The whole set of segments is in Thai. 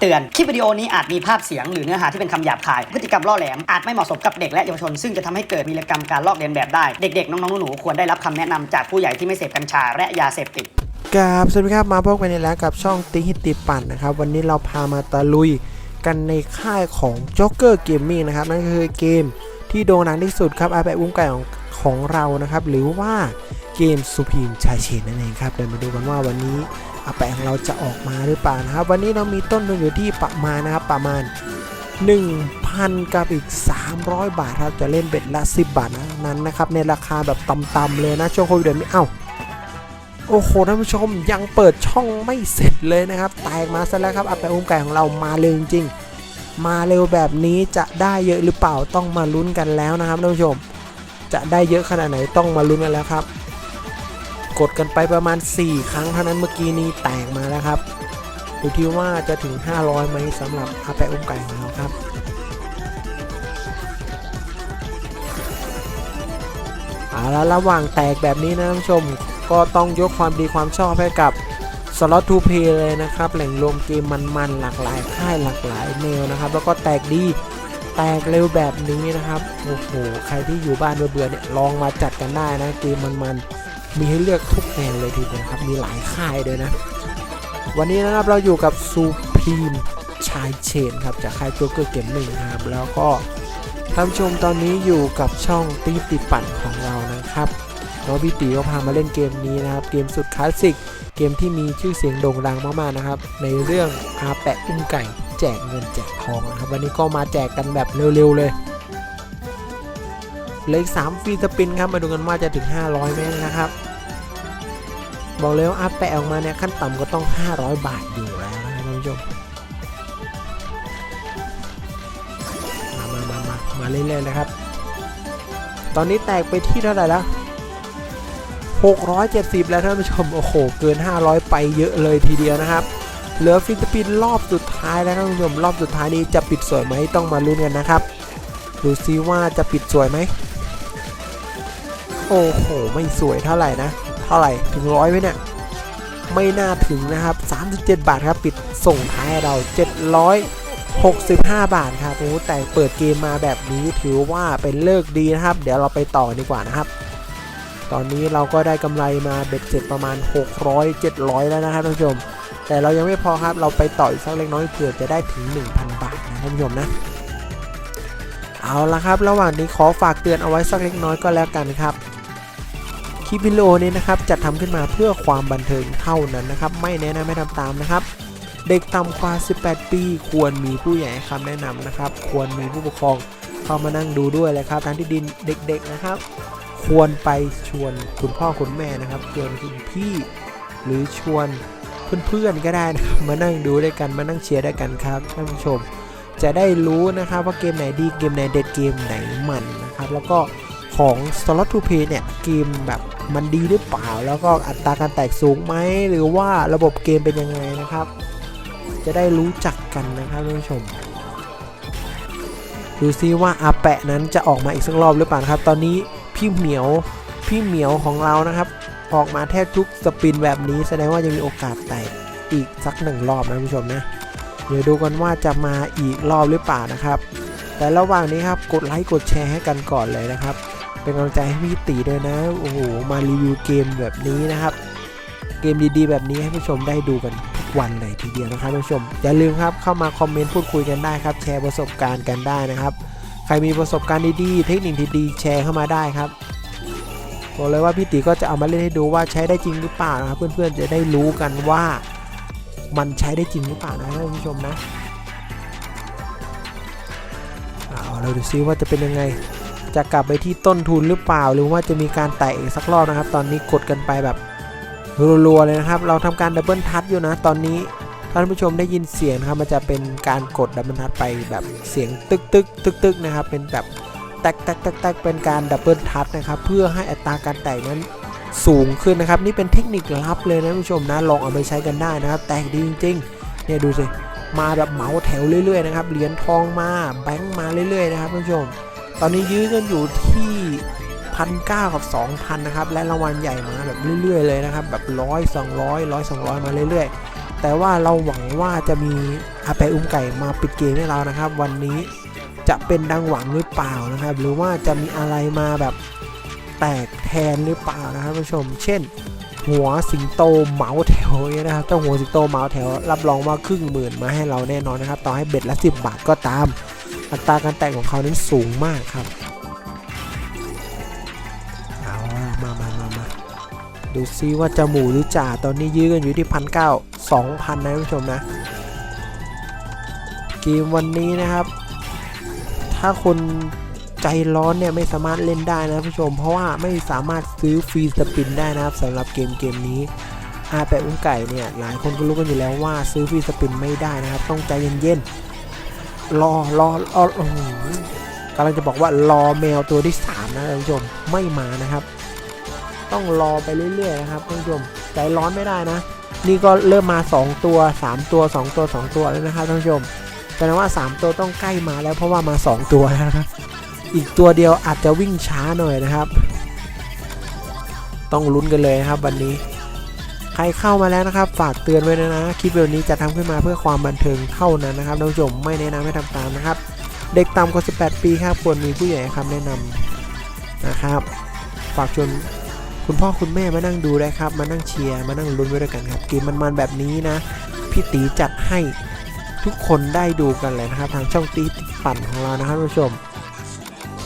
เตือน คลิปวิดีโอนี้อาจมีภาพเสียงหรือเนื้อหาที่เป็นคำหยาบคาย พฤติกรรมล่อแหลม อาจไม่เหมาะสมกับเด็กและเยาวชน ซึ่งจะทำให้เกิดวีรกรรมการลอกเลียนแบบได้ เด็กๆ น้องๆ หนูๆ ควรได้รับคำแนะนำจากผู้ใหญ่ที่ไม่เสพกัญชาและยาเสพติดกับสวัสดีครับ มาพบกันอีกแล้วกับช่องติ๊กฮิตติปั่นนะครับ วันนี้เราพามาตะลุยกันในค่ายของ Joker Gaming นะครับ นั่นคือเกมที่โด่งดังที่สุดครับอาแปะอุ้มไก่ของของเรานะครับ หรือว่าเกมสุพีมชาเชนนั่นเองครับเดี๋ยวมาดูกันว่าวันนี้ อาแปะของเราจะออกมาหรือเปล่านะครับ วันนี้เรามีต้นทุนอยู่ที่ประมาณนะครับประมาณ 1,000 กับอีก 300 บาทครับจะเล่นเบ็ดละ 10 บาทนะนั้นนะครับในราคาแบบต่ำๆเลยนะช่วงโควิดแบบนี้เอ้าโอ้โหท่านผู้ชมยังเปิดช่องไม่เสร็จเลยนะครับแตกมาซะแล้วครับอัปเปอุ้มไก่ของเรามาเร็วจริงมาเร็วแบบนี้จะได้เยอะหรือเปล่าต้องมาลุ้นกันแล้วนะครับท่านผู้ชม จะได้เยอะขนาดไหนต้องมาลุ้นกันแล้วครับ กดกันไปประมาณ 4 ครั้งเท่านั้นเมื่อกี้นี้แตกมาแล้วครับดูที่ว่าจะถึง 500ไหมสำหรับอาแปะอุ้มไก่ของเราครับเอาละระหว่างแตกแบบนี้นะท่านผู้ชมก็ต้องยกความดีความชอบให้กับสล็อตทูเพย์เลยนะครับ แหล่งรวมเกมมันๆหลากหลายค่ายหลากหลายแนวนะครับ แล้วก็แตกดีแตกเร็วแบบนี้นะครับ โอ้โห ใครที่อยู่บ้านเบื่อเนี่ยลองมาจัดกันได้นะเกมมันๆ มีให้เลือกทุกแนวเลยทีเดียวครับ มีหลายค่ายเลยนะ วันนี้นะครับเราอยู่กับซูพีมชายเชนครับจากค่ายโจ๊กเกอร์เกมหนึ่งครับ แล้วก็ท่านชมตอนนี้อยู่กับช่องตีติปั่นของเรานะครับน้องพี่ตีก็พามาเล่นเกมนี้นะครับ เกมสุดคลาสสิก เกมที่มีชื่อเสียงโด่งดังมากๆนะครับ ในเรื่องอาแปะอุ้มไก่ แจกเงินแจกทองนะครับ วันนี้ก็มาแจกกันแบบเร็วๆเลยเลขสามฟรีสปินครับ มาดูกันว่าจะถึง 500ไหมนะครับ บอกเลยว่าอาแปะออกมาเนี่ยขั้นต่ำก็ต้อง 500 บาทอยู่แล้วนะท่านผู้ชมมามามามามาเรื่อยๆนะครับ ตอนนี้แตกไปที่เท่าไหร่แล้ว670 แล้วท่านผู้ชม โอ้โห เกิน 500 ไปเยอะเลยทีเดียวนะครับ เหลือฟิลิปปินส์รอบสุดท้ายแล้วท่านผู้ชม รอบสุดท้ายนี้จะปิดสวยไหมต้องมาลุ้นกันนะครับ ดูซิว่าจะปิดสวยไหม โอ้โห ไม่สวยเท่าไหร่นะ เท่าไหร่ถึงร้อยไหมเนี่ยไม่น่าถึงนะครับ 37 บาทครับปิดส่งท้ายเรา 765 บาทครับโอ้แต่เปิดเกมมาแบบนี้ถือว่าเป็นเลิกดีนะครับ เดี๋ยวเราไปต่อดีกว่านะครับ ตอนนี้เราก็ได้กำไรมาเบ็ดเสร็จประมาณ 600 700 แล้วนะครับท่านผู้ชม แต่เรายังไม่พอครับเราไปต่ออีกสักเล็กน้อยเผื่อจะได้ถึง 1,000 บาทนะท่านผู้ชมนะเอาละครับ ระหว่างนี้ขอฝากเตือนเอาไว้สักเล็กน้อยก็แล้วกันครับ คลิปวิดีโอนี้นะครับจัดทำขึ้นมาเพื่อความบันเทิงเท่านั้นนะครับ ไม่แนะนำไม่ทำตามนะครับ เด็กต่ำกว่า 18 ปี ควรมีผู้ใหญ่คำแนะนำนะครับ ควรมีผู้ปกครองเข้ามานั่งดูด้วยเลยครับทางที่ดินเด็ก ๆนะครับ ควรไปชวนคุณพ่อคุณแม่นะครับชวนคุณพี่ หรือชวนเพื่อนๆก็ได้นะครับมานั่งดูด้วยกันมานั่งเชียร์ด้วยกันครับท่านผู้ชม จะได้รู้นะครับว่าเกมไหนดีเกมไหนเด็ดเกมไหนมันนะครับ แล้วก็ของ Slot to Play เนี่ยเกมแบบ มันดีหรือเปล่า แล้วก็อัตราการแตกสูงไหมหรือว่าระบบเกมเป็นยังไงนะครับ จะได้รู้จักกันนะครับท่านผู้ชมดูซิว่าอาแปะนั้นจะออกมาอีกสักรอบหรือเปล่าครับ ตอนนี้พี่เหมียวพี่เหมียวของเรานะครับ ออกมาแทบทุกสปินแบบนี้แสดงว่าจะมีโอกาสแตกอีกสักหนึ่งรอบนะท่านผู้ชมนะเดี๋ยวดูกันว่าจะมาอีกรอบหรือเปล่านะครับ แต่ระหว่างนี้ครับกดไลค์กดแชร์ให้กันก่อนเลยนะครับ เป็นกำลังใจให้พี่ตีด้วยนะ โอ้โห มารีวิวเกมแบบนี้นะครับ เกมดีๆ แบบนี้ให้ผู้ชมได้ดูกันทุกวันเลยทีเดียวนะครับผู้ชม อย่าลืมครับเข้ามาคอมเมนต์พูดคุยกันได้ครับ แชร์ประสบการณ์กันได้นะครับ ใครมีประสบการณ์ดีๆ เทคนิคดีๆ แชร์เข้ามาได้ครับบอกเลยว่าพี่ตีก็จะเอามาเล่นให้ดูว่าใช้ได้จริงหรือเปล่านะครับเพื่อนๆจะได้รู้กันว่ามันใช้ได้จริงหรือเปล่านะท่านผู้ชมนะเอาเราดูซิว่าจะเป็นยังไง จะกลับไปที่ต้นทุนหรือเปล่า หรือว่าจะมีการแตะอีกสักรอบนะครับ ตอนนี้กดกันไปแบบรัวๆเลยนะครับ เราทำการดับเบิลทัชอยู่นะ ตอนนี้ท่านผู้ชมได้ยินเสียงครับมันจะเป็นการกดดับเบิลทัชไปแบบเสียงตึกตึกตึกตึกนะครับ เป็นแบบแตกแตกแตกแตกเป็นการดับเบิลทัชนะครับ เพื่อให้อัตราการแตกนั้นสูงขึ้นนะครับ นี่เป็นเทคนิคลับเลยนะท่านผู้ชมนะลองเอาไปใช้กันได้นะครับ แตกดีจริงๆเนี่ยดูสิมาแบบเหมาแถวเรื่อยๆนะครับเหรียญทองมาแบงค์มาเรื่อยๆนะครับท่านผู้ชม ตอนนี้ยื้อกันอยู่ที่พันเก้ากับสองพันนะครับ และรางวัลใหญ่มาแบบเรื่อย ๆ เลยนะครับ แบบร้อยสองร้อยร้อยสองร้อยมาเรื่อย ๆ แต่ว่าเราหวังว่าจะมีอาแปะอุ้มไก่มาปิดเกมให้เรานะครับ วันนี้จะเป็นดังหวังหรือเปล่านะครับ หรือว่าจะมีอะไรมาแบบแตกแทนหรือเปล่านะครับผู้ชม เช่น หัวสิงโตเหมาแถวเนี่ยนะครับเจ้าหัวสิงโตเหมาแถว รับรองว่าครึ่งหมื่นมาให้เราแน่นอนนะครับ ต่อให้เบ็ดละ 10 บาทก็ตาม อัตราการแตกของเขานั้นสูงมากครับเอามามามามาดูซิว่าจะหมูหรือจ่าตอนนี้ยื้อกันอยู่ที่พันเก้าสองพันนะผู้ชมนะเกมวันนี้นะครับ ถ้าคนใจร้อนเนี่ยไม่สามารถเล่นได้นะผู้ชม เพราะว่าไม่สามารถซื้อฟรีสปินได้นะครับสำหรับเกมเกมนี้อาแปะอุ้งไก่เนี่ยหลายคนก็รู้กันอยู่แล้วว่าซื้อฟรีสปินไม่ได้นะครับ ต้องใจเย็นๆ รอรอรอโอ้โหกำลังจะบอกว่ารอแมวตัวที่สามนะท่านผู้ชมไม่มานะครับ ต้องรอไปเรื่อยๆนะครับท่านผู้ชมใจร้อนไม่ได้นะ นี่ก็เริ่มมา 2 ตัว 3 ตัว 2 ตัว 2 ตัวแล้วนะครับท่านผู้ชมแสดงว่า 3 ตัวต้องใกล้มาแล้วเพราะว่ามา 2 ตัวนะครับอีกตัวเดียวอาจจะวิ่งช้าหน่อยนะครับ ต้องลุ้นกันเลยครับวันนี้ ครเข้ามาแล้วนะครับ ฝากเตือนไว้นะนะคลิปวิดีโอนี้จะทำขึ้นมาเพื่อความบันเทิงเท่านั้นนะครับท่านผู้ชมไม่แนะนำให้ทำตามนะครับ เด็กต่ำกว่า 18 ปีครับควรมีผู้ใหญ่ให้คำแนะนำนะครับ ฝากชวนคุณพ่อคุณแม่มานั่งดูได้ครับ มานั่งเชียร์มานั่งลุ้นไว้ด้วยกันครับเกมมันๆแบบนี้นะพี่ตีจัดให้ทุกคนได้ดูกันเลยนะครับ ทางช่องตีปั่นของเรานะครับท่านผู้ชม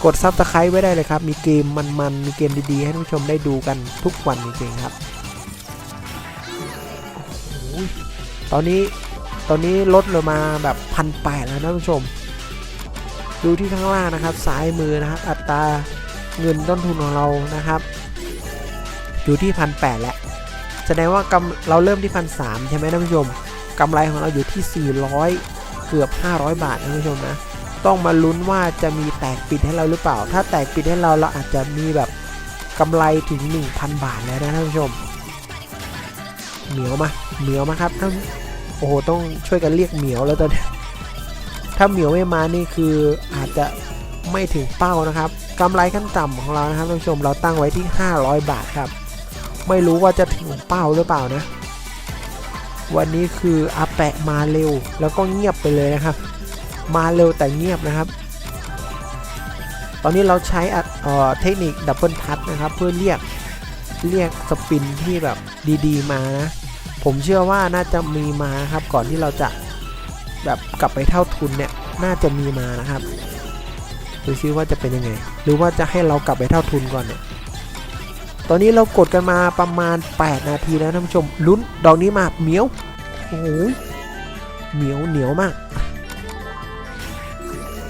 กดซับสไครต์ไว้ได้เลยครับ มีเกมมันๆมีเกมดีๆให้ท่านผู้ชมได้ดูกันทุกวันจริงๆครับ ตอนนี้ตอนนี้ลดลงมาแบบพันแปดแล้วนะท่านผู้ชม ดูที่ข้างล่างนะครับซ้ายมือนะครับ อัตราเงินต้นทุนของเรานะครับ อยู่ที่พันแปดแล้วแสดงว่ากำเราเริ่มที่พันสามใช่ไหมท่านผู้ชมกำไรของเราอยู่ที่ 400 เกือบ 500 บาทนะท่านผู้ชมนะต้องมาลุ้นว่าจะมีแตกปิดให้เราหรือเปล่า ถ้าแตกปิดให้เราเราอาจจะมีแบบกำไรถึง 1,000 บาทแล้วนะท่านผู้ชม เหมียวมาเหมียวมาครับท่านโอ้โหต้องช่วยกันเรียกเหมียวแล้วตอนนี้ถ้าเหมียวไม่มานี่คืออาจจะไม่ถึงเป้านะครับกำไรขั้นต่ำของเรานะครับท่านผู้ชมเราตั้งไว้ที่ 500 บาทครับ ไม่รู้ว่าจะถึงเป้าหรือเปล่านะ วันนี้คืออาแปะมาเร็วแล้วก็เงียบไปเลยนะครับ มาเร็วแต่เงียบนะครับ ตอนนี้เราใช้เเทคนิคดับเบิลทัชนะครับ เพื่อเรียก เรียกสปินที่แบบดีๆ มานะผมเชื่อว่าน่าจะมีมาครับก่อนที่เราจะแบบกลับไปเท่าทุนเนี่ยน่าจะมีมานะครับดูซิว่าจะเป็นยังไง หรือว่าจะให้เรากลับไปเท่าทุนก่อนเนี่ยตอนนี้เรากดกันมาประมาณ 8 นาทีแล้วท่านผู้ชมลุ้นดอกนี้มาเหมียวโอ้โหเหมียวเหนียวมาก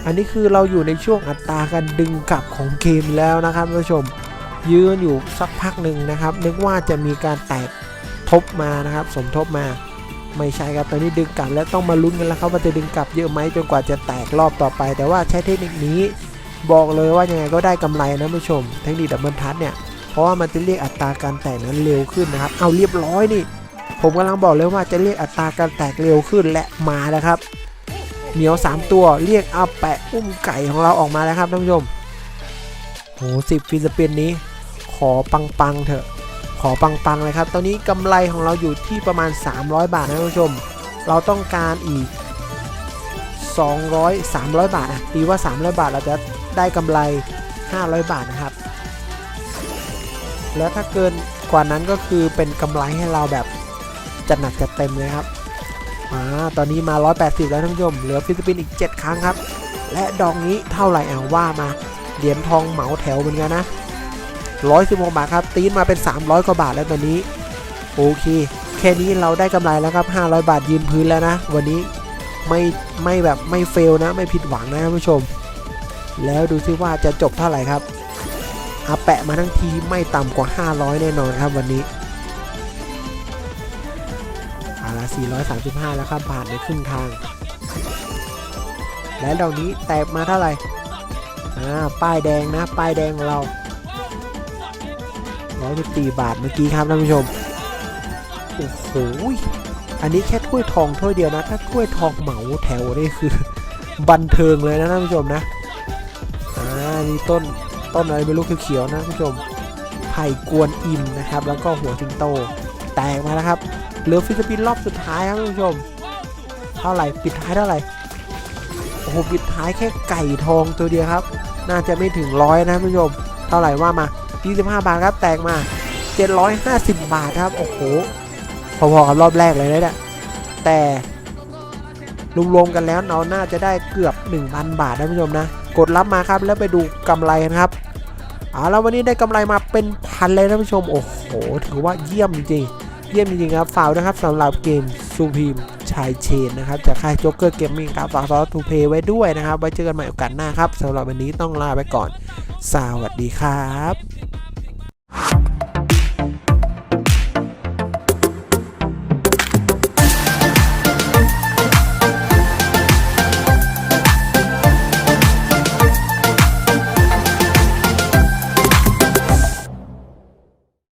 อันนี้คือเราอยู่ในช่วงอัตราการดึงกลับของเกมแล้วนะครับท่านผู้ชม ยืนอยู่สักพักหนึ่งนะครับ นึกว่าจะมีการแตกทบมานะครับ สมทบมา ไม่ใช่ครับตอนนี้ดึงกลับแล้วต้องมาลุ้นกันแล้วครับว่าจะดึงกลับเยอะไหมจนกว่าจะแตกรอบต่อไป แต่ว่าใช้เทคนิคนี้บอกเลยว่ายังไงก็ได้กำไรนะผู้ชม เทคนิคดับเบิลทัชเนี่ยเพราะว่ามันจะเรียกอัตราการแตกนั้นเร็วขึ้นนะครับ เอาเรียบร้อยนี่ ผมกำลังบอกเลยว่าจะเรียกอัตราการแตกเร็วขึ้นและมาแล้วครับเหมียว 3 ตัวเรียกเอาแปะอุ้มไก่ของเราออกมาแล้วครับท่านผู้ชมโหสิบฟิสเปินนี้ ขอปังๆเถอะ ขอปังๆเลยครับ ตอนนี้กำไรของเราอยู่ที่ประมาณ 300 บาทนะท่านผู้ชม เราต้องการอีก 200 300 บาทอะตีว่า 300 บาทเราจะได้กำไร 500 บาทนะครับ แล้วถ้าเกินกว่านั้นก็คือเป็นกำไรให้เราแบบจัดหนักจัดเต็มเลยครับอ่าตอนนี้มา 180 แล้วท่านผู้ชม เหลือฟิลิปปินส์อีก 7 ครั้งครับ และดองนี้เท่าไหร่เอาว่ามา เหรียญทองเหมาแถวเหมือนกันนะ 116 บาทครับ ตีนมาเป็น 300 กว่าบาทแล้วตอนนี้ โอเค แค่นี้เราได้กำไรแล้วครับ 500 บาทยืนพื้นแล้วนะ วันนี้ไม่ไม่แบบไม่เฟลนะ ไม่ผิดหวังนะท่านผู้ชม แล้วดูซิว่าจะจบเท่าไหร่ครับอาแปะมาทั้งทีไม่ต่ำกว่า 500 แน่นอนครับวันนี้อาละ435 แล้วครับผ่านในครึ่งทาง และดอกนี้แตกมาเท่าไหร่อ่าป้ายแดงนะ ป้ายแดงของเรา 114บาทเมื่อกี้ครับท่านผู้ชม โอ้โห อันนี้แค่ถ้วยทองถ้วยเดียวนะ ถ้าถ้วยทองเหมาแถวนี่คือ บันเทิงเลยนะท่านผู้ชมนะ อ่านี่ต้นต้นอะไรไม่รู้เขียวๆนะคุณผู้ชม ไผ่กวนอิ่มนะครับ แล้วก็หัวสิงโต แตกมาแล้วครับ เหลือฟิลิปปินส์รอบสุดท้ายครับคุณผู้ชม เท่าไหร่ปิดท้ายเท่าไหร่ โอ้โห ปิดท้ายแค่ไก่ทองตัวเดียวครับ น่าจะไม่ถึงร้อยนะท่านผู้ชม เท่าไหร่ว่ามา 25 บาทครับ แตกมา 750 บาทครับ โอ้โห พอๆกับรอบแรกเลยนะเนี่ยแต่รวมๆกันแล้วเราน่าจะได้เกือบ 1,000 บาทนะท่านผู้ชมนะ กดรับมาครับแล้วไปดูกำไรกันครับเอาแล้ววันนี้ได้กำไรมาเป็นพันเลยท่านผู้ชม โอ้โห ถือว่าเยี่ยมจริงๆเยี่ยมจริงๆครับฝากด้วนะครับสำหรับเกมซูพีม ชายเชนนะครับจากค่ายโจ๊กเกอร์เกมมิ่งครับฝากซอสทูเพย์ไว้ด้วยนะครับ ไว้เจอกันใหม่โอกาสหน้าครับสำหรับวันนี้ต้องลาไปก่อน สวัสดีครับ